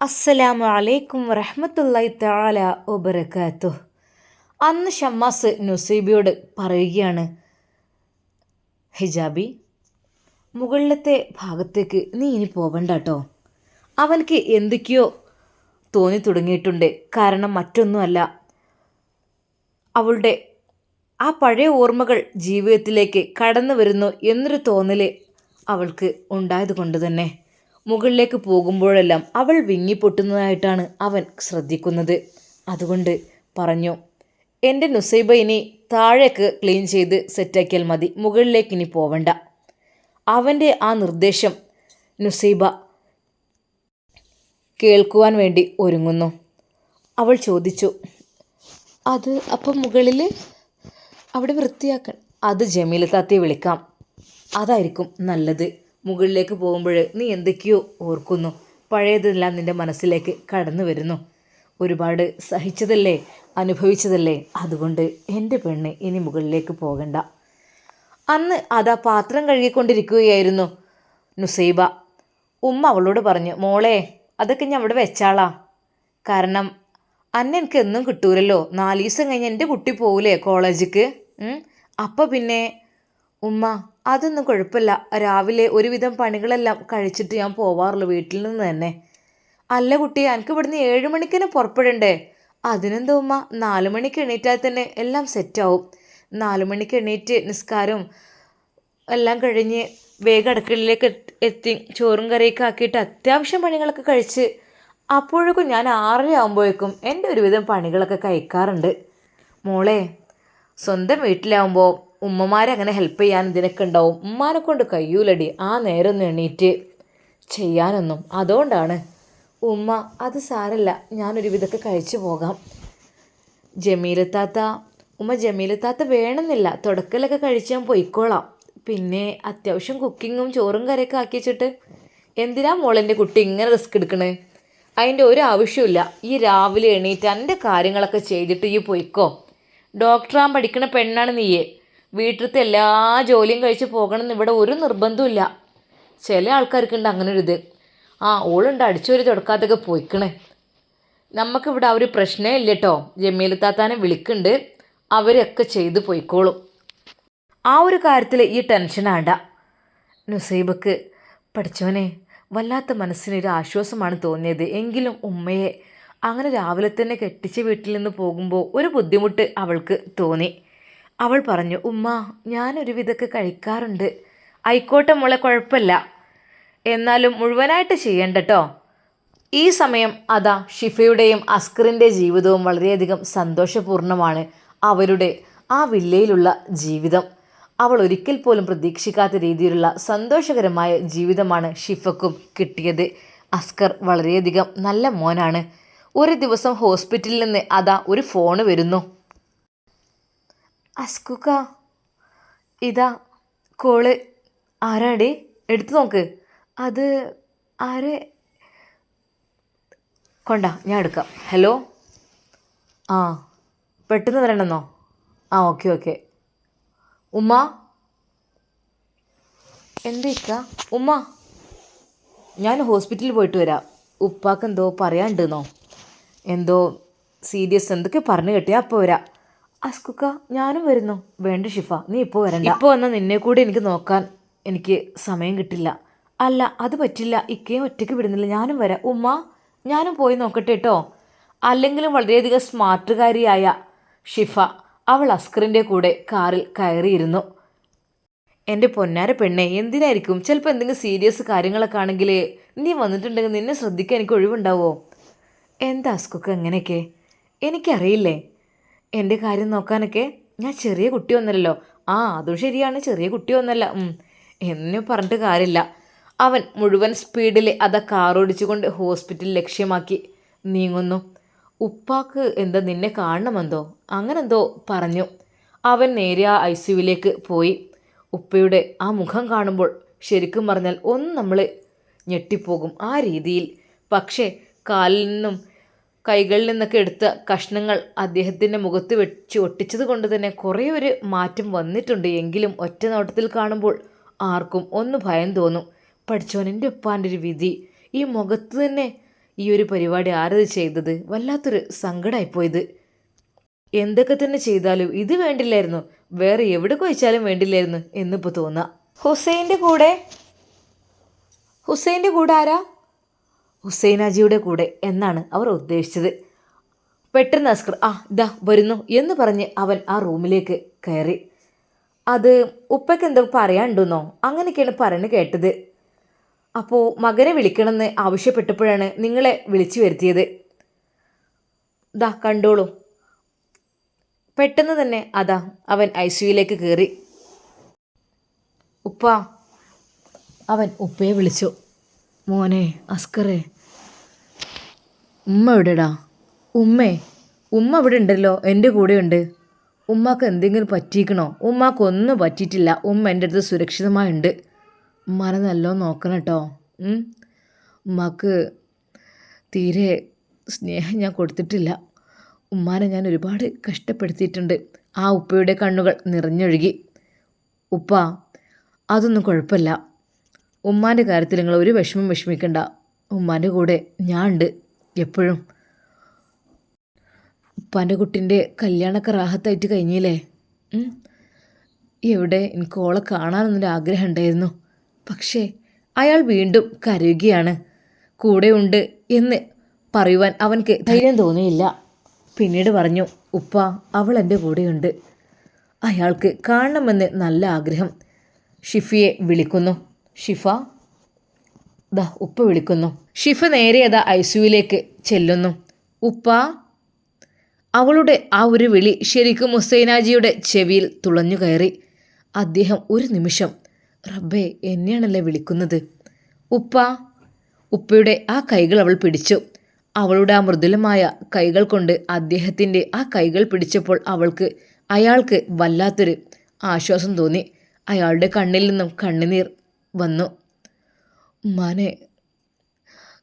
അസ്സലാമു അലൈക്കും വറഹമത്തല്ലായി താല ഒബറക്കാത്തു അന്ന് ഷമ്മാസ് നുസീബിയോട് പറയുകയാണ് ഹിജാബി മുകളിലത്തെ ഭാഗത്തേക്ക് നീ ഇനി പോവണ്ട കേട്ടോ അവനക്ക് എന്തൊക്കെയോ തോന്നി തുടങ്ങിയിട്ടുണ്ട്. കാരണം മറ്റൊന്നുമല്ല അവളുടെ ആ പഴയ ഓർമ്മകൾ ജീവിതത്തിലേക്ക് കടന്നു വരുന്നു എന്നൊരു തോന്നൽ അവൾക്ക് ഉണ്ടായത് കൊണ്ട് തന്നെ. മുകളിലേക്ക് പോകുമ്പോഴെല്ലാം അവൾ വിങ്ങിപ്പൊട്ടുന്നതായിട്ടാണ് അവൻ ശ്രദ്ധിക്കുന്നത്. അതുകൊണ്ട് പറഞ്ഞു എന്റെ നുസൈബ ഇനി താഴേക്ക് ക്ലീൻ ചെയ്ത് സെറ്റാക്കിയാൽ മതി മുകളിലേക്ക് ഇനി പോവണ്ട. അവന്റെ ആ നിർദ്ദേശം നുസൈബ കേൾക്കുവാൻ വേണ്ടി ഒരുങ്ങുന്നു. അവൾ ചോദിച്ചു അത് അപ്പം മുകളിൽ അവിടെ വൃത്തിയാക്കണം അത് ജമീല താത്തയെ വിളിക്കാം. അതായിരിക്കും നല്ലത്. മുകളിലേക്ക് പോകുമ്പോൾ നീ എന്തൊക്കെയോ ഓർക്കുന്നു. പഴയതെല്ലാം നിന്റെ മനസ്സിലേക്ക് കടന്നു വരുന്നു. ഒരുപാട് സഹിച്ചതല്ലേ അനുഭവിച്ചതല്ലേ? അതുകൊണ്ട് എന്റെ പെണ്ണ് ഇനി മുകളിലേക്ക് പോകണ്ട. അന്ന് അതാ പാത്രം കഴുകിക്കൊണ്ടിരിക്കുകയായിരുന്നു നുസൈബ. ഉമ്മ അവളോട് പറഞ്ഞു മോളെ അതൊക്കെ ഞാൻ അവിടെ വെച്ചാളാ. കാരണം അന്നെ എനിക്ക് എന്നും കിട്ടൂലല്ലോ. നാല് ദിവസം കഴിഞ്ഞ് എന്റെ കുട്ടി പോകൂലേ കോളേജിക്ക്? അപ്പോൾ പിന്നെ ഉമ്മ അതൊന്നും കുഴപ്പമില്ല. രാവിലെ ഒരുവിധം പണികളെല്ലാം കഴിച്ചിട്ട് ഞാൻ പോവാറുള്ളൂ വീട്ടിൽ നിന്ന് തന്നെ. അല്ല കുട്ടി എനിക്ക് ഇവിടുന്ന് ഏഴ് മണിക്കന്നെ പുറപ്പെടണ്ടേ? അതിനെന്താ ഉമ്മ? നാല് മണിക്ക് എണീറ്റാൽ തന്നെ എല്ലാം സെറ്റാവും. നാല് മണിക്ക് എണീറ്റ് നിസ്കാരവും എല്ലാം കഴിഞ്ഞ് വേഗം അടുക്കളയിലേക്ക് എത്തി ചോറും കറിയൊക്കെ ആക്കിയിട്ട് അത്യാവശ്യം പണികളൊക്കെ കഴിച്ച് അപ്പോഴേക്കും ഞാൻ ആറര ആകുമ്പോഴേക്കും എന്റെ ഒരുവിധം പണികളൊക്കെ കഴിക്കാറുണ്ട്. മോളെ സ്വന്തം വീട്ടിലാവുമ്പോൾ ഉമ്മമാരെ അങ്ങനെ ഹെൽപ്പ് ചെയ്യാൻ ഇതിനൊക്കെ ഉണ്ടാവും. ഉമ്മാനെ കൊണ്ട് കഴിയൂലടി. ആ നേരം ഒന്ന് എണീറ്റ് ചെയ്യാനൊന്നും. അതുകൊണ്ടാണ് ഉമ്മ അത് സാരല്ല. ഞാനൊരു വിധമൊക്കെ കഴിച്ചു പോകാം. ജമീലത്താത്ത ഉമ്മ ജമീലത്താത്ത വേണമെന്നില്ല. തുടക്കലൊക്കെ കഴിച്ചാൽ പൊയ്ക്കോളാം. പിന്നെ അത്യാവശ്യം കുക്കിങ്ങും ചോറും കറിയൊക്കെ ആക്കി വെച്ചിട്ട് എന്തിനാ മോളെന്റെ കുട്ടി ഇങ്ങനെ റിസ്ക് എടുക്കണേ? അതിന്റെ ഒരു ആവശ്യമില്ല ഈ രാവിലെ എണീറ്റ് എന്റെ കാര്യങ്ങളൊക്കെ ചെയ്തിട്ട് ഈ പൊയ്ക്കോ. ഡോക്ടറാൻ പഠിക്കണ പെണ്ണാണ് നീയെ. വീട്ടിലത്തെ എല്ലാ ജോലിയും കഴിച്ച് പോകണം എന്ന് ഇവിടെ ഒരു നിർബന്ധമില്ല ചില ആൾക്കാർക്കുണ്ട് അങ്ങനെ ഒരു ഇത് ആ ഓളുണ്ട് അടിച്ചൊരു തുടക്കാത്തൊക്കെ പോയിക്കണേ. നമുക്കിവിടെ ആ ഒരു പ്രശ്നമേ ഇല്ല കേട്ടോ ജമീൽ താത്താനെ വിളിക്കുന്നുണ്ട് അവരൊക്കെ ചെയ്ത് പോയിക്കോളും. ആ ഒരു കാര്യത്തിൽ ഈ ടെൻഷൻ ആണ്ട. നുസൈബക്ക് പഠിച്ചവനെ വല്ലാത്ത മനസ്സിനൊരു ആശ്വാസമാണ് തോന്നിയത്. എങ്കിലും ഉമ്മയെ അങ്ങനെ രാവിലെ തന്നെ കെട്ടിച്ച് വീട്ടിൽ നിന്ന് പോകുമ്പോൾ ഒരു ബുദ്ധിമുട്ട് അവൾക്ക് തോന്നി. അവൾ പറഞ്ഞു ഉമ്മ ഞാനൊരു വിധക്ക് കഴിക്കാറുണ്ട്. ആയിക്കോട്ടെ മോളെ കുഴപ്പമില്ല. എന്നാലും മുഴുവനായിട്ട് ചെയ്യണ്ട കേട്ടോ ഈ സമയം അതാ ഷിഫയുടെയും അസ്കറിന്റെ ജീവിതവും വളരെയധികം സന്തോഷപൂർണമാണ് അവരുടെ ആ വില്ലയിലുള്ള ജീവിതം. അവൾ ഒരിക്കൽ പോലും പ്രതീക്ഷിക്കാത്ത രീതിയിലുള്ള സന്തോഷകരമായ ജീവിതമാണ് ഷിഫക്കും കിട്ടിയത്. അസ്കർ വളരെയധികം നല്ല മോനാണ്. ഒരു ദിവസം ഹോസ്പിറ്റലിൽ നിന്ന് അതാ ഒരു ഫോണ് വരുന്നു. അസ്കുക്ക ഇതാ കോൾ. ആരാടി? എടുത്തു നോക്ക്. അത് ആരെ? കൊണ്ട ഞാൻ എടുക്കാം. ഹലോ? ആ പെട്ടെന്ന് വരണമെന്നോ? ആ ഓക്കെ ഓക്കെ. ഉമ്മ? എന്തേക്ക ഉമ്മ? ഞാൻ ഹോസ്പിറ്റലിൽ പോയിട്ട് വരാം. ഉപ്പാക്ക് എന്തോ പറയാണ്ടെന്നോ എന്തോ സീരിയസ് എന്തൊക്കെ പറഞ്ഞു കേട്ടിയാ അപ്പോൾ വരാം. അസ്കുക്ക ഞാനും വരുന്നു. വേണ്ട ഷിഫ നീ ഇപ്പോൾ വരണ്ട. ഇപ്പോൾ വന്നാൽ നിന്നെ കൂടി എനിക്ക് നോക്കാൻ എനിക്ക് സമയം കിട്ടില്ല. അല്ല അത് പറ്റില്ല. ഇക്കയും ഒറ്റയ്ക്ക് വിടുന്നില്ല. ഞാനും വരാം. ഉമ്മ ഞാനും പോയി നോക്കട്ടെ കേട്ടോ അല്ലെങ്കിലും വളരെയധികം സ്മാർട്ടുകാരിയായ ഷിഫ അവൾ അസ്കറിന്റെ കൂടെ കാറിൽ കയറിയിരുന്നു. എന്റെ പൊന്നാര പെണ്ണെ എന്തിനായിരിക്കും? ചിലപ്പോൾ എന്തെങ്കിലും സീരിയസ് കാര്യങ്ങളൊക്കെ ആണെങ്കിൽ നീ വന്നിട്ടുണ്ടെങ്കിൽ നിന്നെ ശ്രദ്ധിക്കാൻ എനിക്ക് ഒഴിവുണ്ടാവോ? എന്താ അസ്കുക്ക് എങ്ങനെയൊക്കെ എനിക്കറിയില്ലേ? എന്റെ കാര്യം നോക്കാനൊക്കെ ഞാൻ ചെറിയ കുട്ടിയൊന്നല്ലോ ആ അതും ശരിയാണ്. ചെറിയ കുട്ടിയൊന്നല്ല എന്നെ പറഞ്ഞിട്ട് കാര്യമില്ല. അവൻ മുഴുവൻ സ്പീഡിൽ അത് കാറോടിച്ചുകൊണ്ട് ഹോസ്പിറ്റൽ ലക്ഷ്യമാക്കി നീങ്ങുന്നു. ഉപ്പാക്ക് എന്താ നിന്നെ കാണണമെന്തോ? അങ്ങനെന്തോ പറഞ്ഞു. അവൻ നേരെ ആ ഐ സിയുവിലേക്ക് പോയി. ഉപ്പയുടെ ആ മുഖം കാണുമ്പോൾ ശരിക്കും പറഞ്ഞാൽ ഒന്ന് നമ്മൾ ഞെട്ടിപ്പോകും ആ രീതിയിൽ. പക്ഷേ കാലിൽ നിന്നും കൈകളിൽ നിന്നൊക്കെ എടുത്ത കഷ്ണങ്ങൾ അദ്ദേഹത്തിന്റെ മുഖത്ത് വെച്ച് ഒട്ടിച്ചത് കൊണ്ട് തന്നെ കുറേ ഒരു മാറ്റം വന്നിട്ടുണ്ട്. എങ്കിലും ഒറ്റ നോട്ടത്തിൽ കാണുമ്പോൾ ആർക്കും ഒന്ന് ഭയം തോന്നും. പഠിച്ചോൻ എന്റെ ഉപ്പാന്റെ ഒരു വിധി. ഈ മുഖത്ത് തന്നെ ഈ ഒരു പരിപാടി ആരത് ചെയ്തത്? വല്ലാത്തൊരു സങ്കടമായിപ്പോയത്. എന്തൊക്കെ തന്നെ ചെയ്താലും ഇത് വേണ്ടില്ലായിരുന്നു. വേറെ എവിടെ കൊയിച്ചാലും വേണ്ടില്ലായിരുന്നു എന്നിപ്പോൾ തോന്നുക ഹുസൈന്റെ കൂടെ? ഹുസൈന്റെ കൂടെ ആരാ? ഹുസൈനാജിയുടെ കൂടെ എന്നാണ് അവർ ഉദ്ദേശിച്ചത്. പെട്ടെന്ന് അസ്കർ ആ ഇതാ വരുന്നു എന്ന് പറഞ്ഞ് അവൻ ആ റൂമിലേക്ക് കയറി. അത് ഉപ്പയ്ക്ക് എന്തോ പറയാനുണ്ടെന്നോ? അങ്ങനെയൊക്കെയാണ് പറഞ്ഞു കേട്ടത്. അപ്പോൾ മകനെ വിളിക്കണമെന്ന് ആവശ്യപ്പെട്ടപ്പോഴാണ് നിങ്ങളെ വിളിച്ചു വരുത്തിയത്. ദാ കണ്ടോളൂ. പെട്ടെന്ന് തന്നെ അതാ അവൻ ഐ സിയുയിലേക്ക് കയറി. ഉപ്പ അവൻ ഉപ്പയെ വിളിച്ചു. മോനെ അസ്കറേ. ഉമ്മ എവിടെടാ? ഉമ്മേ ഉമ്മ ഇവിടെ ഉണ്ടല്ലോ എന്റെ കൂടെയുണ്ട്. ഉമ്മാക്ക് എന്തെങ്കിലും പറ്റിയിക്കണോ ഉമ്മാക്ക് ഒന്നും പറ്റിയിട്ടില്ല. ഉമ്മ എന്റെ അടുത്ത് സുരക്ഷിതമായുണ്ട്. ഉമ്മാനെ നല്ലോണം നോക്കണം കേട്ടോ. ഉമ്മാക്ക് തീരെ സ്നേഹം ഞാൻ കൊടുത്തിട്ടില്ല. ഉമ്മാനെ ഞാൻ ഒരുപാട് കഷ്ടപ്പെടുത്തിയിട്ടുണ്ട്. ആ ഉപ്പയുടെ കണ്ണുകൾ നിറഞ്ഞൊഴുകി. ഉപ്പ അതൊന്നും കുഴപ്പമില്ല. ഉമ്മാന്റെ കാര്യത്തിൽ നിങ്ങൾ ഒരു വിഷമം വിഷമിക്കണ്ട. ഉമ്മാന്റെ കൂടെ ഞാൻ ഉണ്ട് എപ്പോഴും. ഉപ്പാന്റെ കുട്ടിന്റെ കല്യാണമൊക്കെ റാഹത്തായിട്ട് കഴിഞ്ഞില്ലേ? എവിടെ എനിക്ക് ഓളെ കാണാനൊന്നൊരു ആഗ്രഹം ഉണ്ടായിരുന്നു. പക്ഷേ അയാൾ വീണ്ടും കരയുകയാണ്. കൂടെയുണ്ട് എന്ന് പറയുവാൻ അവൻക്ക് ധൈര്യം തോന്നിയില്ല. പിന്നീട് പറഞ്ഞു ഉപ്പ അവൾ എന്റെ കൂടെയുണ്ട്. അയാൾക്ക് കാണണമെന്ന് നല്ല ആഗ്രഹം. ഷിഫിയെ വിളിക്കുന്നു. ഷിഫ ദാ ഉപ്പ വിളിക്കുന്നു. ഷിഫ നേരെ അതാ ഐസുവിലേക്ക് ചെല്ലുന്നു. ഉപ്പ അവളുടെ ആ ഒരു വിളി ശരിക്കും ഹുസൈനാജിയുടെ ചെവിയിൽ തുളഞ്ഞു കയറി. അദ്ദേഹം ഒരു നിമിഷം റബ്ബേ എന്നെയാണല്ലേ വിളിക്കുന്നത്? ഉപ്പ ഉപ്പയുടെ ആ കൈകൾ അവൾ പിടിച്ചു. അവളുടെ ആ മൃദുലമായ കൈകൾ കൊണ്ട് അദ്ദേഹത്തിന്റെ ആ കൈകൾ പിടിച്ചപ്പോൾ അവൾക്ക് അയാൾക്ക് വല്ലാത്തൊരു ആശ്വാസം തോന്നി. അയാളുടെ കണ്ണിൽ നിന്നും കണ്ണുനീർ വന്നു. ഉമ്മാനെ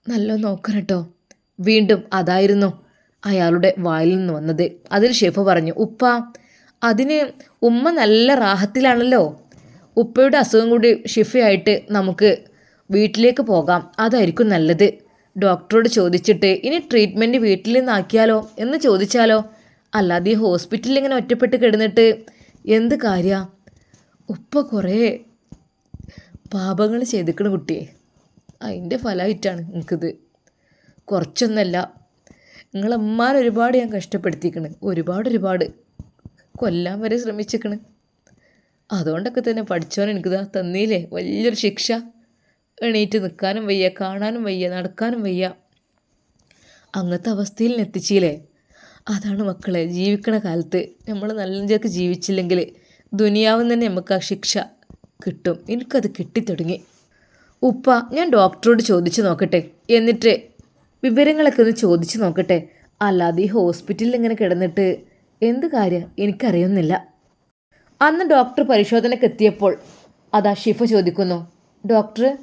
നല്ല നോക്കണം കേട്ടോ വീണ്ടും അതായിരുന്നു അയാളുടെ വായിൽ നിന്ന് വന്നത്. അതിൽ ഷെഫ് പറഞ്ഞു ഉപ്പ അതിന് ഉമ്മ നല്ല റാഹത്തിലാണല്ലോ. ഉപ്പയുടെ അസുഖം കൂടി ഷിഫയായിട്ട് നമുക്ക് വീട്ടിലേക്ക് പോകാം. അതായിരിക്കും നല്ലത്. ഡോക്ടറോട് ചോദിച്ചിട്ട് ഇനി ട്രീറ്റ്മെന്റ് വീട്ടിൽ നിന്നാക്കിയാലോ എന്ന് ചോദിച്ചാലോ? അല്ലാതെ ഈ ഹോസ്പിറ്റലിൽ ഇങ്ങനെ ഒറ്റപ്പെട്ട് കിടന്നിട്ട് എന്ത് കാര്യ? ഉപ്പ കുറേ പാപങ്ങൾ ചെയ്തിക്കണ കുട്ടിയെ അതിന്റെ ഫലമായിട്ടാണ് എനിക്കിത് കുറച്ചൊന്നല്ല. നിങ്ങളമ്മാൻ ഒരുപാട് ഞാൻ കഷ്ടപ്പെടുത്തിക്കണ്. ഒരുപാട് ഒരുപാട്. കൊല്ലാൻ വരെ ശ്രമിച്ചിക്കണ്. അതുകൊണ്ടൊക്കെ തന്നെ പഠിച്ചവൻ എനിക്കിതാ തന്നീലേ. വലിയൊരു ശിക്ഷ. എണീറ്റ് നിൽക്കാനും വയ്യ കാണാനും വയ്യ നടക്കാനും വയ്യ. അങ്ങനത്തെ അവസ്ഥയിൽ എത്തിച്ചില്ലേ അതാണ് മക്കളെ ജീവിക്കണ കാലത്ത്. നമ്മൾ നല്ല ജീവിച്ചില്ലെങ്കിൽ ദുനിയാവും തന്നെ നമുക്ക് ആ ശിക്ഷ കിട്ടും. എനിക്കത് കിട്ടിത്തുടങ്ങി. ഉപ്പ ഞാൻ ഡോക്ടറോട് ചോദിച്ചു നോക്കട്ടെ. എന്നിട്ട് വിവരങ്ങളൊക്കെ ഒന്ന് ചോദിച്ചു നോക്കട്ടെ. അല്ലാതെ ഈ ഹോസ്പിറ്റലിൽ ഇങ്ങനെ കിടന്നിട്ട് എന്ത് കാര്യം? എനിക്കറിയുന്നില്ല. അന്ന് ഡോക്ടർ പരിശോധനയ്ക്ക് എത്തിയപ്പോൾ അതാ ഷിഫ ചോദിക്കുന്നു. ഡോക്ടർ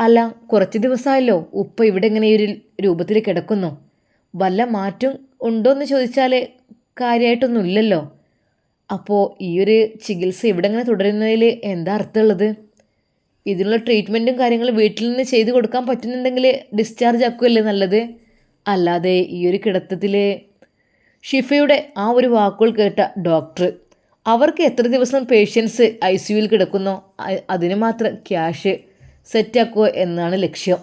അല്ല കുറച്ച് ദിവസമായല്ലോ. ഉപ്പ ഇവിടെ ഇങ്ങനെ ഒരു രൂപത്തിൽ കിടക്കുന്നു. വല്ല മാറ്റം ഉണ്ടോ എന്ന് ചോദിച്ചാൽ കാര്യമായിട്ടൊന്നും ഇല്ലല്ലോ അപ്പോൾ ഈ ഒരു ചികിത്സ ഇവിടെ ഇങ്ങനെ തുടരുന്നതിൽ എന്താ അർത്ഥമുള്ളത്? ഇതിനുള്ള ട്രീറ്റ്മെന്റും കാര്യങ്ങളും വീട്ടിൽ നിന്ന് ചെയ്ത് കൊടുക്കാൻ പറ്റുന്നുണ്ടെങ്കിൽ ഡിസ്ചാർജ് ആക്കുകയല്ലേ നല്ലത്? അല്ലാതെ ഈ ഒരു കിടത്തത്തിൽ ഷിഫയുടെ ആ ഒരു വാക്കുകൾ കേട്ട ഡോക്ടർ അവർക്ക് എത്ര ദിവസം പേഷ്യൻസ് ഐ സിയുയിൽ കിടക്കുന്നോ? അതിന് മാത്രം ക്യാഷ് സെറ്റാക്കുക എന്നാണ് ലക്ഷ്യം.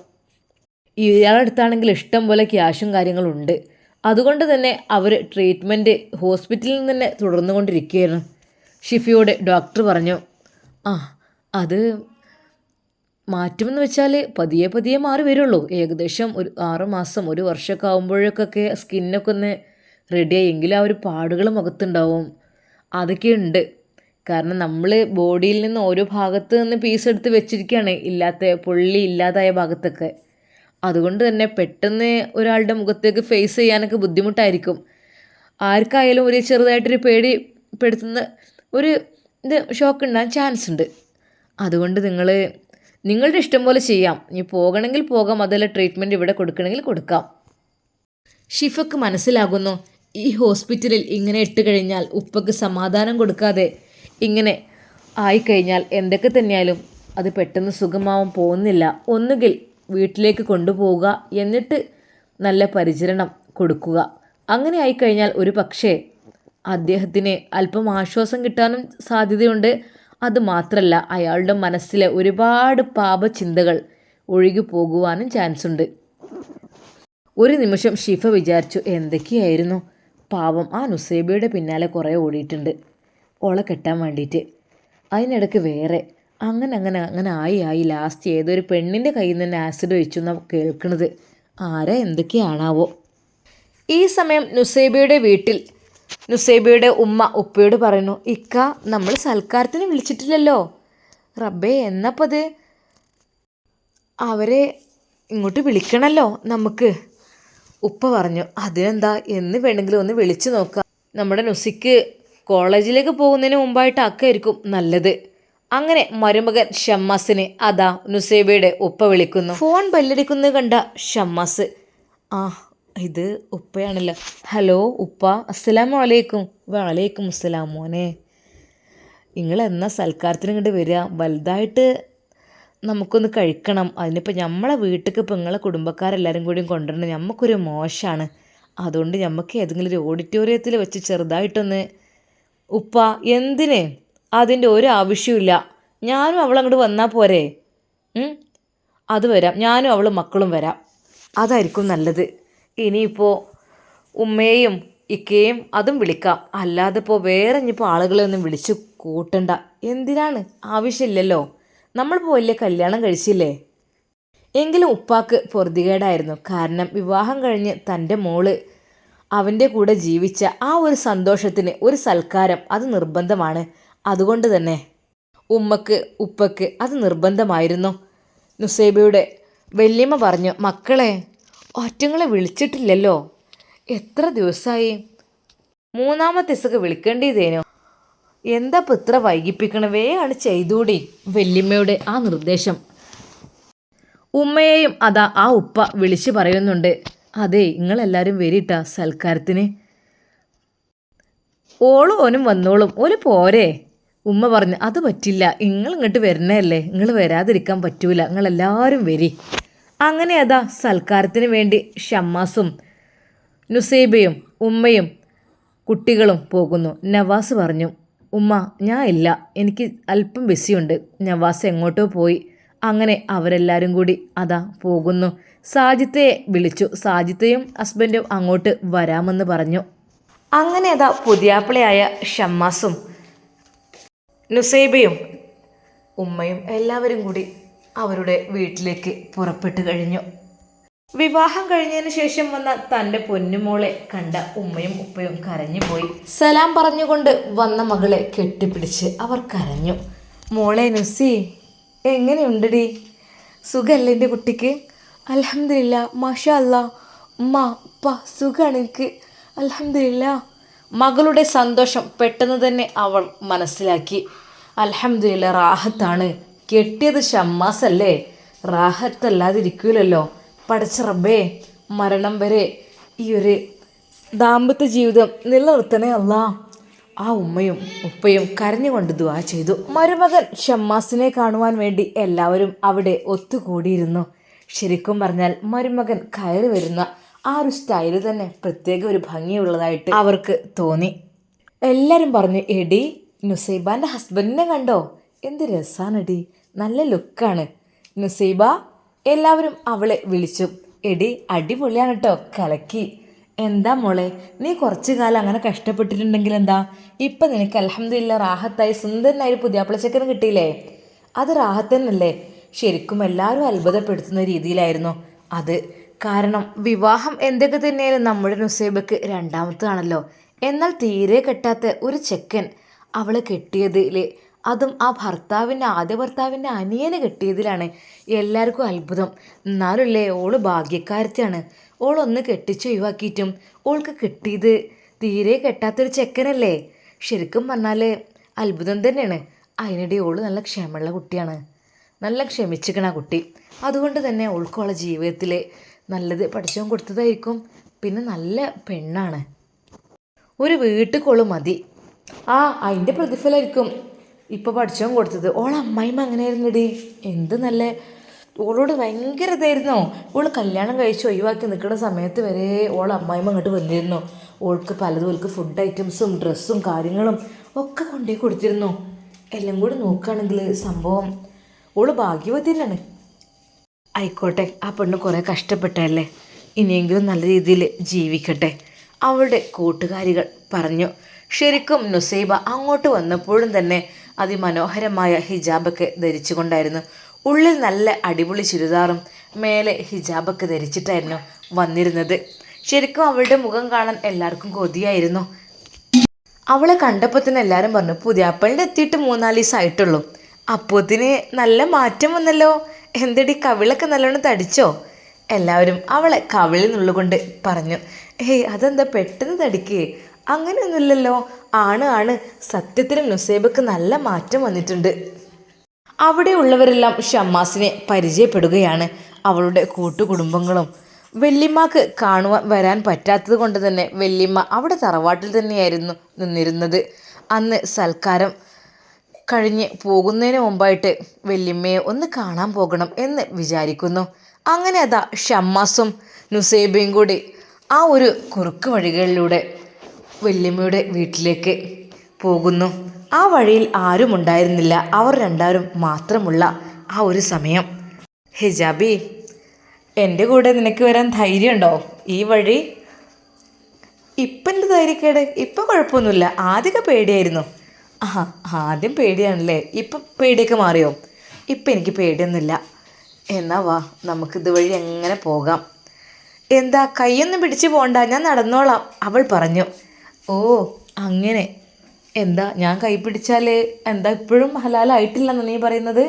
ഇയാളടുത്താണെങ്കിൽ ഇഷ്ടം പോലെ ക്യാഷും കാര്യങ്ങളും ഉണ്ട്. അതുകൊണ്ട് തന്നെ അവർ ട്രീറ്റ്മെന്റ് ഹോസ്പിറ്റലിൽ നിന്ന് തന്നെ തുടർന്നുകൊണ്ടിരിക്കുകയായിരുന്നു. ഷിഫിയോട് ഡോക്ടർ പറഞ്ഞു ആ അത് മാറ്റുമെന്ന് വെച്ചാൽ പതിയെ പതിയെ മാറി വരുള്ളൂ. ഏകദേശം ഒരു ആറ് മാസം ഒരു വർഷമൊക്കെ ആകുമ്പോഴേക്കൊക്കെ സ്കിന്നൊക്കെ ഒന്ന് റെഡിയായി എങ്കിലും ആ ഒരു പാടുകൾ മുഖത്തുണ്ടാവും. അതൊക്കെ ഉണ്ട്. കാരണം നമ്മൾ ബോഡിയിൽ നിന്ന് ഓരോ ഭാഗത്ത് നിന്ന് പീസ് എടുത്ത് വെച്ചിരിക്കുകയാണ്. ഇല്ലാത്ത പൊള്ളി ഇല്ലാതായ ഭാഗത്തൊക്കെ. അതുകൊണ്ട് തന്നെ പെട്ടെന്ന് ഒരാളുടെ മുഖത്തേക്ക് ഫേസ് ചെയ്യാനൊക്കെ ബുദ്ധിമുട്ടായിരിക്കും. ആർക്കായാലും ഒരു ചെറുതായിട്ടൊരു പേടി പെടുത്തുന്ന ഒരു ഇത് ഷോക്ക് ഉണ്ടാകാൻ ചാൻസ് ഉണ്ട്. അതുകൊണ്ട് നിങ്ങൾ നിങ്ങളുടെ ഇഷ്ടം പോലെ ചെയ്യാം. ഇനി പോകണമെങ്കിൽ പോകാം. അതല്ല ട്രീറ്റ്മെന്റ് ഇവിടെ കൊടുക്കണമെങ്കിൽ കൊടുക്കാം. ഷിഫക്ക് മനസ്സിലാകുന്നു ഈ ഹോസ്പിറ്റലിൽ ഇങ്ങനെ ഇട്ട് കഴിഞ്ഞാൽ ഉപ്പക്ക് സമാധാനം കൊടുക്കാതെ ഇങ്ങനെ ആയിക്കഴിഞ്ഞാൽ എന്തൊക്കെ തന്നെയാലും അത് പെട്ടെന്ന് സുഖമാവാൻ പോകുന്നില്ല. ഒന്നുകിൽ വീട്ടിലേക്ക് കൊണ്ടുപോവുക എന്നിട്ട് നല്ല പരിചരണം കൊടുക്കുക. അങ്ങനെ ആയിക്കഴിഞ്ഞാൽ ഒരു പക്ഷേ അദ്ദേഹത്തിന് അല്പം ആശ്വാസം കിട്ടാനും സാധ്യതയുണ്ട്. അത് മാത്രമല്ല അയാളുടെ മനസ്സിലെ ഒരുപാട് പാപചിന്തകൾ ഒഴുകി പോകുവാനും ചാൻസ് ഉണ്ട്. ഒരു നിമിഷം ഷിഫ വിചാരിച്ചു എന്തൊക്കെയായിരുന്നു? പാവം ആ നുസേബിയുടെ പിന്നാലെ കുറേ ഓടിയിട്ടുണ്ട്. ഓളെ കെട്ടാൻ വേണ്ടിയിട്ട്. അതിനിടയ്ക്ക് വേറെ അങ്ങനെ അങ്ങനെ അങ്ങനെ ആയി ആയി. ലാസ്റ്റ് ഏതൊരു പെണ്ണിന്റെ കയ്യിൽ നിന്ന് ആസിഡ് ഒഴിച്ചു എന്നാണ് കേൾക്കുന്നത് ആരാ എന്തൊക്കെയാണാവോ. ഈ സമയം നുസൈബയുടെ വീട്ടിൽ നുസൈബയുടെ ഉമ്മ ഉപ്പയോട് പറയുന്നു ഇക്ക നമ്മൾ സൽക്കാരത്തിന് വിളിച്ചിട്ടില്ലല്ലോ. റബ്ബേ എന്നപ്പത് അവരെ ഇങ്ങോട്ട് വിളിക്കണമല്ലോ നമുക്ക്. ഉപ്പ പറഞ്ഞു അതിനെന്താ എന്ന് വേണമെങ്കിലും ഒന്ന് വിളിച്ചു നോക്കാം. നമ്മുടെ നുസിക്ക് കോളേജിലേക്ക് പോകുന്നതിന് മുമ്പായിട്ട് അക്കായിരിക്കും നല്ലത്. അങ്ങനെ മരുമകൻ ഷമ്മാസിനെ അതാ നുസൈബയുടെ ഉപ്പ വിളിക്കുന്നു. ഫോൺ ബല്ലടിക്കുന്നത് കണ്ട ഷമ്മാസ് ആ ഇത് ഉപ്പയാണല്ലോ. ഹലോ ഉപ്പ അസ്സലാമു അലൈക്കും. വലൈക്കും അസ്സലാം മോനെ. നിങ്ങൾ എന്നാ സൽക്കാരത്തിന് ഇങ്ങോട്ട് വരിക വലുതായിട്ട് നമുക്കൊന്ന് കഴിക്കണം. അതിനിപ്പോൾ നമ്മളെ വീട്ടിലേക്ക് ഇപ്പോൾ നിങ്ങളെ കുടുംബക്കാരെല്ലാവരും കൂടിയും കൊണ്ടുവരണം. നമുക്കൊരു മോശമാണ് അതുകൊണ്ട് നമുക്ക് ഏതെങ്കിലും ഒരു ഓഡിറ്റോറിയത്തിൽ വെച്ച് ചെറുതായിട്ടൊന്ന് ഉപ്പ എന്തിന്? അതിന്റെ ഒരു ആവശ്യമില്ല ഞാനും അവളങ്ങോട്ട് വന്നാൽ പോരെ? അത് വരാം. ഞാനും അവളും മക്കളും വരാം. അതായിരിക്കും നല്ലത്. ഇനിയിപ്പോൾ ഉമ്മയെയും ഇക്കയും അതും വിളിക്കാം. അല്ലാതെ ഇപ്പോൾ വേറെ ഇനിയിപ്പോൾ ആളുകളെ ഒന്നും വിളിച്ച് കൂട്ടണ്ട. എന്തിനാണ്? ആവശ്യമില്ലല്ലോ. നമ്മൾ വലിയ കല്യാണം കഴിച്ചില്ലേ? എങ്കിലും ഉപ്പാക്ക് പൊറുതികേടായിരുന്നു. കാരണം വിവാഹം കഴിഞ്ഞ് തന്റെ മോൾ അവന്റെ കൂടെ ജീവിച്ച ആ ഒരു സന്തോഷത്തിന് ഒരു സൽക്കാരം അത് നിർബന്ധമാണ്. അതുകൊണ്ട് തന്നെ ഉമ്മക്ക് ഉപ്പക്ക് അത് നിർബന്ധമായിരുന്നു. നുസൈബയുടെ വല്യമ്മ പറഞ്ഞു മക്കളെ ഒറ്റങ്ങളെ വിളിച്ചിട്ടില്ലല്ലോ. എത്ര ദിവസമായി മൂന്നാമത്തെ ദിവസമൊക്കെ വിളിക്കേണ്ടിയതേനോ? എന്താ ഇപ്പം ഇത്ര വൈകിപ്പിക്കണ വേഗമാണ് ചെയ്തൂടി വല്യമ്മയുടെ ആ നിർദ്ദേശം. ഉമ്മയെയും അതാ ആ ഉപ്പ വിളിച്ചു പറയുന്നുണ്ട് അതെ നിങ്ങളെല്ലാവരും വരിട്ട സൽക്കാരത്തിന്. ഓളും ഓനും വന്നോളും ഒരു പോരെ. ഉമ്മ പറഞ്ഞു അത് പറ്റില്ല നിങ്ങൾ ഇങ്ങോട്ട് വരണല്ലേ നിങ്ങൾ വരാതിരിക്കാൻ പറ്റൂല നിങ്ങളെല്ലാവരും വരി. അങ്ങനെ അതാ സൽക്കാരത്തിന് വേണ്ടി ഷമ്മാസും നുസൈബയും ഉമ്മയും കുട്ടികളും പോകുന്നു. നവാസ് പറഞ്ഞു ഉമ്മ ഞാൻ ഇല്ല എനിക്ക് അല്പം ബിസിയുണ്ട് നവാസ് എങ്ങോട്ടോ പോയി. അങ്ങനെ അവരെല്ലാവരും കൂടി അതാ പോകുന്നു. സാജിത്തയെ വിളിച്ചു സാജിത്തയും ഹസ്ബൻഡും അങ്ങോട്ട് വരാമെന്ന് പറഞ്ഞു. അങ്ങനെ അതാ പുതിയാപ്പിളയായ ഷമ്മാസും നുസൈബയും ഉമ്മയും എല്ലാവരും കൂടി അവരുടെ വീട്ടിലേക്ക് പുറപ്പെട്ടു കഴിഞ്ഞു. വിവാഹം കഴിഞ്ഞതിന് ശേഷം വന്ന തന്റെ പൊന്നുമോളെ കണ്ട ഉമ്മയും ഉപ്പയും കരഞ്ഞുപോയി സലാം പറഞ്ഞുകൊണ്ട് വന്ന മകളെ കെട്ടിപ്പിടിച്ച് അവർ കരഞ്ഞു. മോളെ നുസി എങ്ങനെയുണ്ടടി? സുഖമല്ലേ എന്റെ കുട്ടിക്ക്? അലഹമില്ല മാഷാ അല്ല. ഉമ്മ ഉപ്പ സുഖമാണ് എനിക്ക്. അലഹമില്ല മകളുടെ സന്തോഷം പെട്ടെന്ന് തന്നെ അവൾ മനസ്സിലാക്കി. അലഹമില്ല റാഹത്താണ്. കെട്ടിയത് ഷമ്മാസല്ലേ റാഹത്തല്ലാതിരിക്കൂലല്ലോ. പഠിച്ച റബ്ബേ മരണം വരെ ഈ ഒരു ദാമ്പത്യ ജീവിതം നിലനിർത്തണേ അല്ല. ആ ഉമ്മയും ഉപ്പയും കരഞ്ഞുകൊണ്ട് ദുവാ ചെയ്തു. മരുമകൻ ഷമ്മാസിനെ കാണുവാൻ വേണ്ടി എല്ലാവരും അവിടെ ഒത്തുകൂടിയിരുന്നു. ശരിക്കും പറഞ്ഞാൽ മരുമകൻ കയറി വരുന്ന ആ ഒരു സ്റ്റൈൽ തന്നെ പ്രത്യേക ഒരു ഭംഗിയുള്ളതായിട്ട് അവർക്ക് തോന്നി. എല്ലാവരും പറഞ്ഞു എടി നുസൈബാന്റെ ഹസ്ബൻഡിനെ കണ്ടോ? എന്ത് രസാണെടി. നല്ല ലുക്കാണ്. നുസൈബ എല്ലാവരും അവളെ വിളിച്ചു. എടി അടിപൊളിയാണ് കേട്ടോ കലക്കി. എന്താ മോളെ നീ കുറച്ച് കാലം അങ്ങനെ കഷ്ടപ്പെട്ടിട്ടുണ്ടെങ്കിൽ എന്താ? ഇപ്പം നിനക്ക് അലഹമ്മദില്ല റാഹത്തായി സുന്ദരനായി പുതിയാപ്പിളച്ചക്കന് കിട്ടിയില്ലേ? അത് റാഹത്തന്നല്ലേ. ശരിക്കും എല്ലാവരും അത്ഭുതപ്പെടുത്തുന്ന രീതിയിലായിരുന്നു അത്. കാരണം വിവാഹം എന്തൊക്കെ തന്നെയാലും നമ്മുടെ നുസൈബക്ക് രണ്ടാമത്തതാണല്ലോ എന്നാൽ തീരെ കെട്ടാത്ത ഒരു ചെക്കൻ അവളെ കെട്ടിയതിൽ അതും ആ ഭർത്താവിന്റെ ആദ്യ ഭർത്താവിന്റെ അനിയനെ കെട്ടിയതിലാണ് എല്ലാവർക്കും അത്ഭുതം. എന്നാലല്ലേ ഓൾ ഭാഗ്യക്കാരത്തെയാണ്. ഓളൊന്ന് കെട്ടിച്ച് ഒഴിവാക്കിയിട്ടും ഓൾക്ക് കിട്ടിയത് തീരെ കെട്ടാത്തൊരു ചെക്കനല്ലേ? ശരിക്കും പറഞ്ഞാൽ അത്ഭുതം തന്നെയാണ്. അതിനിടെ ഓൾ നല്ല ക്ഷമയുള്ള കുട്ടിയാണ്. നല്ല ക്ഷമിച്ചിക്കണ കുട്ടി. അതുകൊണ്ട് തന്നെ ഓൾക്കുള്ള ജീവിതത്തിൽ നല്ലത് പഠിച്ചവൻ കൊടുത്തതായിരിക്കും. പിന്നെ നല്ല പെണ്ണാണ്. ഒരു വീട്ടുകൊള്ളു മതി. ആ അതിന്റെ പ്രതിഫലമായിരിക്കും ഇപ്പോൾ പഠിച്ചവൻ കൊടുത്തത്. ഓളെ അമ്മായിമ്മ അങ്ങനെയായിരുന്നടി എന്ത് നല്ല ഓളോട് ഭയങ്കര ഇതായിരുന്നോ. ഓൾ കല്യാണം കഴിച്ച് ഒഴിവാക്കി നിൽക്കുന്ന സമയത്ത് വരെ ഓൾ അമ്മായിമ്മ അങ്ങോട്ട് വന്നിരുന്നു. ഓൾക്ക് പലതും ഓൾക്ക് ഫുഡ് ഐറ്റംസും ഡ്രസ്സും കാര്യങ്ങളും ഒക്കെ കൊണ്ടുപോയി കൊടുത്തിരുന്നു. എല്ലാം കൂടി നോക്കുകയാണെങ്കിൽ സംഭവം ഓൾ ഭാഗ്യവതിയിലാണ് ആയിക്കോട്ടെ ആ പെണ്ണ് കുറേ കഷ്ടപ്പെട്ടല്ലേ ഇനിയെങ്കിലും നല്ല രീതിയിൽ ജീവിക്കട്ടെ. അവളുടെ കൂട്ടുകാരികൾ പറഞ്ഞു ശരിക്കും നുസൈബ അങ്ങോട്ട് വന്നപ്പോഴും തന്നെ അതിമനോഹരമായ ഹിജാബൊക്കെ ധരിച്ചുകൊണ്ടായിരുന്നു. ഉള്ളിൽ നല്ല അടിപൊളി ചുരിദാറും മേലെ ഹിജാബൊക്കെ ധരിച്ചിട്ടായിരുന്നു വന്നിരുന്നത്. ശരിക്കും അവളുടെ മുഖം കാണാൻ എല്ലാവർക്കും കൊതിയായിരുന്നു. അവളെ കണ്ടപ്പോൾ തന്നെ എല്ലാവരും പറഞ്ഞു പുതിയാപ്പളിന്റെ എത്തിയിട്ട് മൂന്നാൽ ദിവസം ആയിട്ടുള്ളൂ. അപ്പോത്തിന് നല്ല മാറ്റം വന്നല്ലോ. എന്തടി കവിളൊക്കെ നല്ലോണം തടിച്ചോ? എല്ലാവരും അവളെ കവിളിൽ നിന്നുള്ളുകൊണ്ട് പറഞ്ഞു ഏയ് അതെന്താ പെട്ടെന്ന് തടിക്കേ? അങ്ങനെയൊന്നുമില്ലല്ലോ. ആണ് ആണ്. സത്യത്തിലും നുസൈബക്ക് നല്ല മാറ്റം വന്നിട്ടുണ്ട്. അവിടെയുള്ളവരെല്ലാം ഷമ്മാസിനെ പരിചയപ്പെടുകയാണ് അവളുടെ കൂട്ടുകുടുംബങ്ങളും. വെല്ലിമ്മക്ക് കാണുവാൻ വരാൻ പറ്റാത്തത് കൊണ്ട് തന്നെ വെല്ലിമ്മ അവിടെ തറവാട്ടിൽ തന്നെയായിരുന്നു നിന്നിരുന്നത്. അന്ന് സൽക്കാരം കഴിഞ്ഞ് പോകുന്നതിന് മുമ്പായിട്ട് വല്യമ്മയെ ഒന്ന് കാണാൻ പോകണം എന്ന് വിചാരിക്കുന്നു. അങ്ങനെ അതാ ഷമ്മാസും നുസൈബയും കൂടി ആ ഒരു കുറുക്ക് വഴികളിലൂടെ വല്യമ്മയുടെ വീട്ടിലേക്ക് പോകുന്നു. ആ വഴിയിൽ ആരും ഉണ്ടായിരുന്നില്ല. അവർ രണ്ടാരും മാത്രമുള്ള ആ ഒരു സമയം. ഹിജാബി എന്റെ കൂടെ നിനക്ക് വരാൻ ധൈര്യമുണ്ടോ? ഈ വഴി? ഇപ്പം എന്റെ ധൈര്യക്കേട്? ഇപ്പം കുഴപ്പമൊന്നുമില്ല. ആദ്യമൊക്കെ പേടിയായിരുന്നു. ആ ആദ്യം പേടിയാണല്ലേ? ഇപ്പം പേടിയൊക്കെ മാറിയോ? ഇപ്പം എനിക്ക് പേടിയൊന്നുമില്ല. എന്നാ വാ നമുക്ക് ഇതുവഴി എങ്ങനെ പോകാം? എന്താ കൈയൊന്നും പിടിച്ചു പോണ്ട ഞാൻ നടന്നോളാം അവൾ പറഞ്ഞു. ഓ അങ്ങനെ. എന്താ ഞാൻ കൈ പിടിച്ചാൽ എന്താ ഇപ്പോഴും ഹലാലായിട്ടില്ലെന്ന് നീ പറയുന്നത്?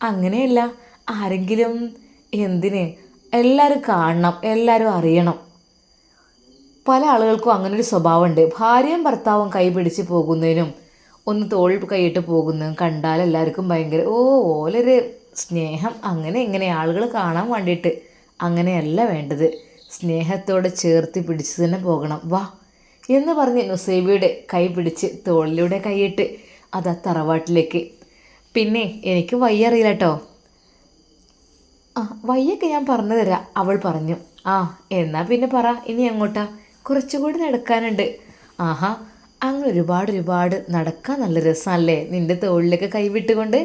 അങ്ങനെയല്ല ആരെങ്കിലും എന്തിന്? എല്ലാവരും കാണണം എല്ലാവരും അറിയണം. പല ആളുകൾക്കും അങ്ങനൊരു സ്വഭാവമുണ്ട്. ഭാര്യയും ഭർത്താവും കൈ പിടിച്ച് പോകുന്നതിനും ഒന്ന് തോൾ കൈയിട്ട് പോകുന്നു. കണ്ടാൽ എല്ലാവർക്കും ഭയങ്കര ഓ ഓലൊരു സ്നേഹം. അങ്ങനെ ഇങ്ങനെ ആളുകൾ കാണാൻ വേണ്ടിയിട്ട് അങ്ങനെയല്ല വേണ്ടത്. സ്നേഹത്തോടെ ചേർത്ത് പിടിച്ച് തന്നെ പോകണം. വാ എന്ന് പറഞ്ഞ് നുസൈബിയുടെ കൈ പിടിച്ച് തോളിലൂടെ കൈയിട്ട് അതാ തറവാട്ടിലേക്ക്. പിന്നെ എനിക്ക് വയ്യ അറിയില്ല കേട്ടോ ആ വയ്യൊക്കെ ഞാൻ പറഞ്ഞു തരാം അവൾ പറഞ്ഞു. ആ എന്നാൽ പിന്നെ പറ ഇനി എങ്ങോട്ടാ? കുറച്ചുകൂടി നടക്കാനുണ്ട്. ആഹാ അങ്ങനെ ഒരുപാട് ഒരുപാട് നടക്കാൻ നല്ല രസമല്ലേ നിന്റെ തോളിലൊക്കെ കൈവിട്ടുകൊണ്ട്?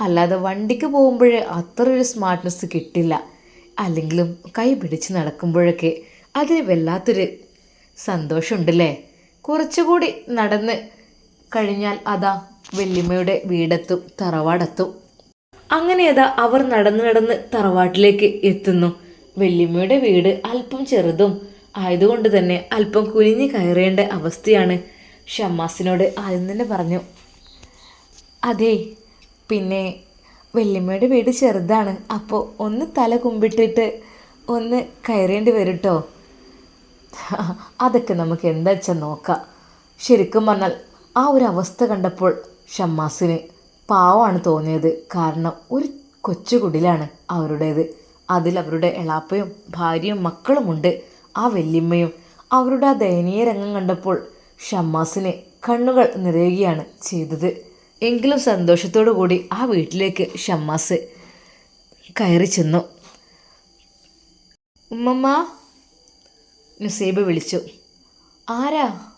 അല്ലാതെ വണ്ടിക്ക് പോകുമ്പോൾ അത്ര ഒരു സ്മാർട്ട്നെസ് കിട്ടില്ല. അല്ലെങ്കിലും കൈ പിടിച്ച് നടക്കുമ്പോഴൊക്കെ അതിന് വല്ലാത്തൊരു സന്തോഷമുണ്ടല്ലേ? കുറച്ചുകൂടി നടന്ന് കഴിഞ്ഞാൽ അതാ വെല്ലിമ്മയുടെ വീടെത്തും തറവാടെത്തും. അങ്ങനെ അതാ അവർ നടന്ന് നടന്ന് തറവാട്ടിലേക്ക് എത്തുന്നു. വെല്ലിമ്മയുടെ വീട് അല്പം ചെറുതും ആയതുകൊണ്ട് തന്നെ അല്പം കുനിഞ്ഞു കയറേണ്ട അവസ്ഥയാണ്. ഷമ്മാസിനോട് ആദ്യം തന്നെ പറഞ്ഞു. അതെ പിന്നെ വല്യമ്മയുടെ വീട് ചെറുതാണ്. അപ്പോൾ ഒന്ന് തല കുമ്പിട്ടിട്ട് ഒന്ന് കയറേണ്ടി വരും കേട്ടോ അതൊക്കെ നമുക്ക് എന്താ വെച്ചാൽ നോക്കാം. ശരിക്കും പറഞ്ഞാൽ ആ ഒരു അവസ്ഥ കണ്ടപ്പോൾ ഷമ്മാസിന് പാവമാണ് തോന്നിയത്. കാരണം ഒരു കൊച്ചുകുടിലാണ് അവരുടേത്. അതിൽ അവരുടെ എളാപ്പയും ഭാര്യയും മക്കളുമുണ്ട്. ആ വല്യമ്മയും അവരുടെ ആ ദയനീയ രംഗം കണ്ടപ്പോൾ ഷമ്മാസിന് കണ്ണുകൾ നിറയുകയാണ് ചെയ്തത്. എങ്കിലും സന്തോഷത്തോടു കൂടി ആ വീട്ടിലേക്ക് ഷമ്മാസ് കയറി ചെന്നു. ഉമ്മമ്മ നുസൈബ വിളിച്ചു. ആരാ?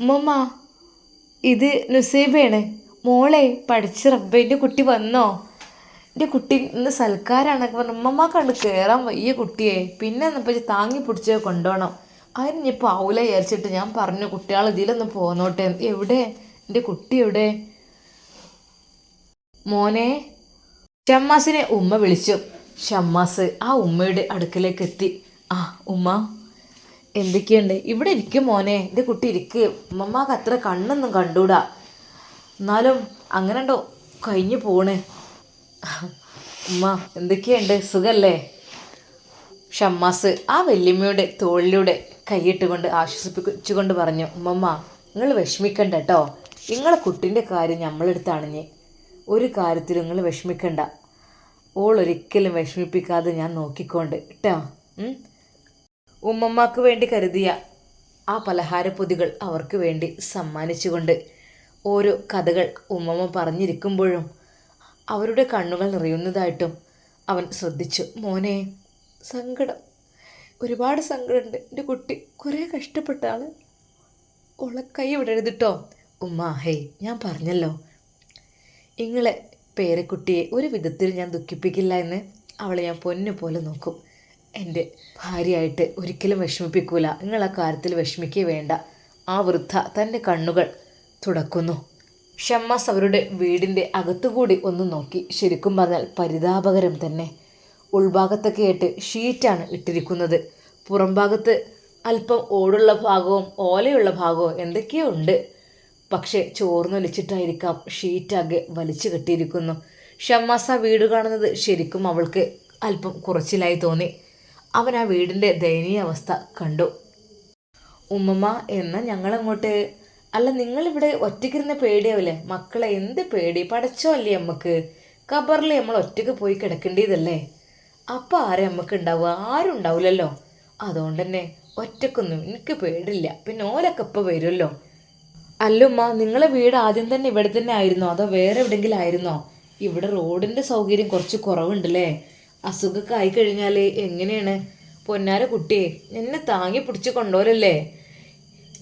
ഉമ്മമ്മ ഇത് നുസൈബയാണ് മോളെ പഠിച്ച റബ്ബേന്റെ കുട്ടി വന്നോ? എന്റെ കുട്ടി ഇന്ന് സൽക്കാരാണൊക്കെ പറഞ്ഞു ഉമ്മമ്മ കണ്ട് കയറാൻ വയ്യ കുട്ടിയെ പിന്നെ എന്നപ്പോൾ താങ്ങി പിടിച്ച് കൊണ്ടുപോകണം അതിന് ഞാൻ ആവൂല വിചാരിച്ചിട്ട് ഞാൻ പറഞ്ഞു കുട്ടികൾ ഇതിലൊന്ന് പോന്നോട്ടെ. എവിടെ? എന്റെ കുട്ടി എവിടെ? മോനെ. ഷമ്മാസിനെ ഉമ്മ വിളിച്ചു. ഷമ്മാസ് ആ ഉമ്മയുടെ അടുക്കലേക്ക് എത്തി. ആ ഉമ്മ എന്തൊക്കെയുണ്ട്? ഇവിടെ ഇരിക്കും മോനെ. എന്റെ കുട്ടി ഇരിക്ക്. ഉമ്മമാക്ക് അത്ര കണ്ണൊന്നും കണ്ടൂടാ. എന്നാലും അങ്ങനെ ഉണ്ടോ കഴിഞ്ഞു പോണ്. ഉമ്മ എന്തൊക്കെയുണ്ട്? സുഖല്ലേ? ഷമ്മാസ് ആ വല്യമ്മയുടെ തോളിലൂടെ കൈയിട്ടുകൊണ്ട് ആശ്വസിപ്പിച്ചുകൊണ്ട് പറഞ്ഞു ഉമ്മമ്മ നിങ്ങൾ വിഷമിക്കണ്ട കേട്ടോ നിങ്ങളെ കുട്ടിന്റെ കാര്യം നമ്മളെടുത്താണെങ്കിൽ ഒരു കാര്യത്തിലും നിങ്ങൾ വിഷമിക്കണ്ട. ഓൾ ഒരിക്കലും വിഷമിപ്പിക്കാതെ ഞാൻ നോക്കിക്കോണ്ട് കേട്ടോ ഉമ്മമ്മക്ക് വേണ്ടി കരുതിയ ആ പലഹാര പലഹാരപ്പൊതികൾ അവർക്ക് വേണ്ടി സമ്മാനിച്ചുകൊണ്ട് ഓരോ കഥകൾ ഉമ്മമ്മ പറഞ്ഞിരിക്കുമ്പോഴും അവരുടെ കണ്ണുകൾ നിറയുന്നതായിട്ടും അവൻ ശ്രദ്ധിച്ചു. മോനെ സങ്കടം. ഒരുപാട് സങ്കടമുണ്ട്. എന്റെ കുട്ടി കുറേ കഷ്ടപ്പെട്ടാണ്. ഓളെ കൈ വിടരുത് കേട്ടോ ഉമ്മ ഹേ ഞാൻ പറഞ്ഞല്ലോ. ഇങ്ങളെ പേരക്കുട്ടിയെ ഒരു വിധത്തിൽ ഞാൻ ദുഃഖിപ്പിക്കില്ല എന്ന് അവളെ ഞാൻ പൊന്നു പോലെ നോക്കും. എന്റെ ഭാര്യയായിട്ട് ഒരിക്കലും വിഷമിപ്പിക്കൂല. നിങ്ങളെ കാര്യത്തിൽ വിഷമിക്കേ വേണ്ട. ആ വൃദ്ധ തന്റെ കണ്ണുകൾ തുടക്കുന്നു. ഷമ്മാസ് അവരുടെ വീടിന്റെ അകത്തുകൂടി ഒന്ന് നോക്കി ശരിക്കും പറഞ്ഞാൽ പരിതാപകരം തന്നെ. ഉൾഭാഗത്തൊക്കെ ആയിട്ട് ഷീറ്റാണ് ഇട്ടിരിക്കുന്നത്. പുറം ഭാഗത്ത് അല്പം ഓടുള്ള ഭാഗവും ഓലയുള്ള ഭാഗവും എന്തൊക്കെയോ ഉണ്ട്. പക്ഷേ ചോർന്നൊലിച്ചിട്ടായിരിക്കാം ഷീറ്റാകെ വലിച്ചു കെട്ടിയിരിക്കുന്നു. ഷമ്മാസ വീട് കാണുന്നത് ശരിക്കും അവൾക്ക് അല്പം കുറച്ചിലായി തോന്നി. അവൻ ആ വീടിന്റെ ദയനീയ അവസ്ഥ കണ്ടു. ഉമ്മമ്മ എന്നാൽ ഞങ്ങളങ്ങോട്ട്? അല്ല നിങ്ങളിവിടെ ഒറ്റയ്ക്കിരുന്ന് പേടിയാവില്ലേ മക്കളെ എന്ത് പേടി? പടച്ചോ അല്ലേ അമ്മയ്ക്ക് കബറിൽ നമ്മൾ ഒറ്റയ്ക്ക് പോയി കിടക്കേണ്ടതല്ലേ? അപ്പം ആരെ നമുക്ക് ഉണ്ടാവുക? ആരും ഉണ്ടാവില്ലല്ലോ? അതുകൊണ്ട് തന്നെ ഒറ്റക്കൊന്നും എനിക്ക് പേടില്ല. പിന്നെ ഓലൊക്കെ ഇപ്പോൾ വരുമല്ലോ? അല്ലുമ്മ നിങ്ങളെ വീട് ആദ്യം തന്നെ ഇവിടെ തന്നെ ആയിരുന്നോ? അതോ വേറെ എവിടെയെങ്കിലും ആയിരുന്നോ? ഇവിടെ റോഡിന്റെ സൗകര്യം കുറച്ച് കുറവുണ്ടല്ലേ? അസുഖമൊക്കെ ആയി കഴിഞ്ഞാൽ എങ്ങനെയാണ്? പൊന്നാര കുട്ടിയെ എന്നെ താങ്ങി പിടിച്ച് കൊണ്ടുപോലല്ലേ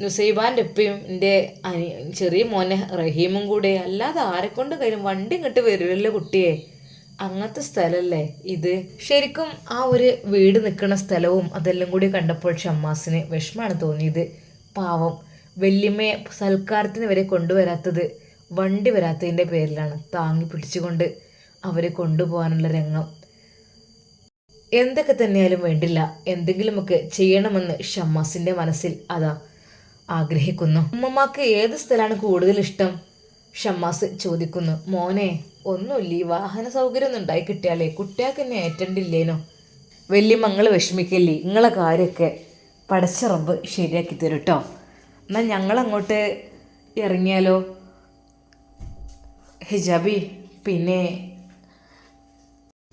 നുസൈബാന്റെ ഉപ്പയും എന്റെ അനി ചെറിയ മോനെ റഹീമും കൂടെ. അല്ലാതെ ആരെക്കൊണ്ട് കയ്യിലും വണ്ടി ഇങ്ങോട്ട് വരുമല്ലോ കുട്ടിയെ. അങ്ങനത്തെ സ്ഥലമല്ലേ ഇത്. ശരിക്കും ആ ഒരു വീട് നിൽക്കുന്ന സ്ഥലവും അതെല്ലാം കൂടി കണ്ടപ്പോൾ ഷമ്മാസിന് വിഷമാണ് തോന്നിയത്. പാവം. വല്യമ്മയെ സൽക്കാരത്തിന് വരെ കൊണ്ടുവരാത്തത് വണ്ടി വരാത്തതിന്റെ പേരിലാണ് താങ്ങി പിടിച്ചുകൊണ്ട് അവരെ കൊണ്ടുപോകാനുള്ള രംഗം. എന്തൊക്കെ തന്നെയാലും വേണ്ടില്ല. എന്തെങ്കിലുമൊക്കെ ചെയ്യണമെന്ന് ഷമ്മാസിന്റെ മനസ്സിൽ അതാ ആഗ്രഹിക്കുന്നു. ഉമ്മമാക്ക് ഏത് സ്ഥലമാണ് കൂടുതൽ ഇഷ്ടം? ഷമ്മാസ് ചോദിക്കുന്നു. മോനെ ഒന്നുമില്ല ഈ വാഹന സൗകര്യം ഒന്നും ഉണ്ടായി കിട്ടിയാലേ കുട്ടികൾക്ക് എന്നെ ഏറ്റണ്ടില്ലേനോ? വലിയ മങ്ങൾ വിഷമിക്കില്ലേ. നിങ്ങളെ കാര്യമൊക്കെ പടച്ചിറമ്പ് ശരിയാക്കി തരും കേട്ടോ എന്നാൽ ഞങ്ങളങ്ങോട്ട് ഇറങ്ങിയാലോ? ഹിജാബി പിന്നെ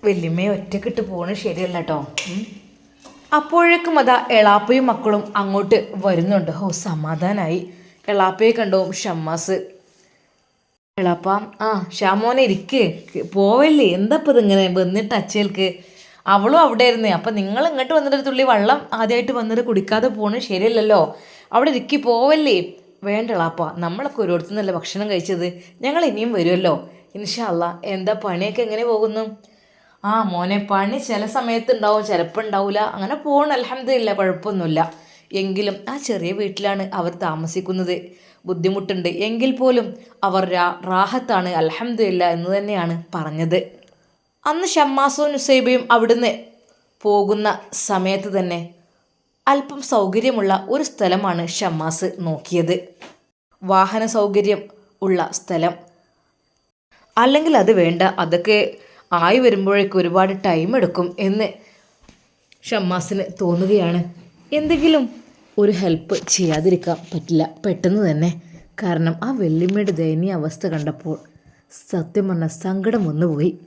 വല്യമ്മയെ ഒറ്റക്കിട്ട് പോണ ശരിയല്ല കേട്ടോ അപ്പോഴേക്കും അതാ എളാപ്പയും മക്കളും അങ്ങോട്ട് വരുന്നുണ്ട്. ഓ സമാധാനായി. എളാപ്പയെ കണ്ടോ? ഷമ്മാസ്. എളാപ്പ ആ ഷാമോനെ ഇരിക്ക്. പോവല്ലേ? എന്താ ഇതിങ്ങനെ വന്നിട്ട് അച്ചേൽക്ക്? അവളും അവിടെ ആയിരുന്നേ അപ്പം നിങ്ങൾ ഇങ്ങോട്ട് വന്നിട്ട് തുള്ളി വെള്ളം ആദ്യമായിട്ട് വന്നിട്ട് കുടിക്കാതെ പോകണം ശരിയല്ലല്ലോ. അവിടെ ഇരിക്കി പോവല്ലേ? വേണ്ട എളാപ്പ നമ്മളൊക്കെ ഓരോരുത്തർ നല്ല ഭക്ഷണം കഴിച്ചത് ഞങ്ങൾ ഇനിയും വരുമല്ലോ. ഇൻഷാല്ല എന്താ പണിയൊക്കെ എങ്ങനെ പോകുന്നു? ആ മോനെ പണി ചില സമയത്ത് ഉണ്ടാവും ചിലപ്പോൾ ഉണ്ടാവില്ല അങ്ങനെ പോകണം അലഹമില്ല കുഴപ്പമൊന്നുമില്ല. എങ്കിലും ആ ചെറിയ വീട്ടിലാണ് അവർ താമസിക്കുന്നത്. ബുദ്ധിമുട്ടുണ്ട്. എങ്കിൽ പോലും അവർ രാ റാഹത്താണ് അലഹമില്ല എന്ന് തന്നെയാണ് പറഞ്ഞത്. അന്ന് ഷമ്മാസോ നുസൈബയും അവിടുന്ന് പോകുന്ന സമയത്ത് തന്നെ അല്പം സൗകര്യമുള്ള ഒരു സ്ഥലമാണ് ഷമ്മാസ് നോക്കിയത്. വാഹന സൗകര്യം ഉള്ള സ്ഥലം. അല്ലെങ്കിൽ അത് വേണ്ട. അതൊക്കെ ആയി വരുമ്പോഴേക്കും ഒരുപാട് ടൈം എടുക്കും എന്ന് ഷമ്മാസിന് തോന്നുകയാണ്. എന്തെങ്കിലും ഒരു ഹെൽപ്പ് ചെയ്യാതിരിക്കാൻ പറ്റില്ല. പെട്ടെന്ന് തന്നെ. കാരണം ആ വെല്ലിമ്മയുടെ ദയനീയ അവസ്ഥ കണ്ടപ്പോൾ സത്യം പറഞ്ഞ സങ്കടം വന്നുപോയി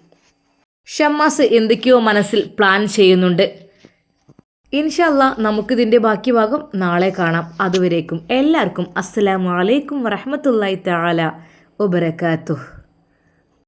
ഷമ്മാസ് എന്തൊക്കെയോ മനസ്സിൽ പ്ലാൻ ചെയ്യുന്നുണ്ട്. ഇൻഷല്ല നമുക്കിതിന്റെ ബാക്കി ഭാഗം നാളെ കാണാം. അതുവരേക്കും എല്ലാവർക്കും അസ്സലാമലൈക്കും വറഹമത്തല്ലായി തആല വബറകാതുഹു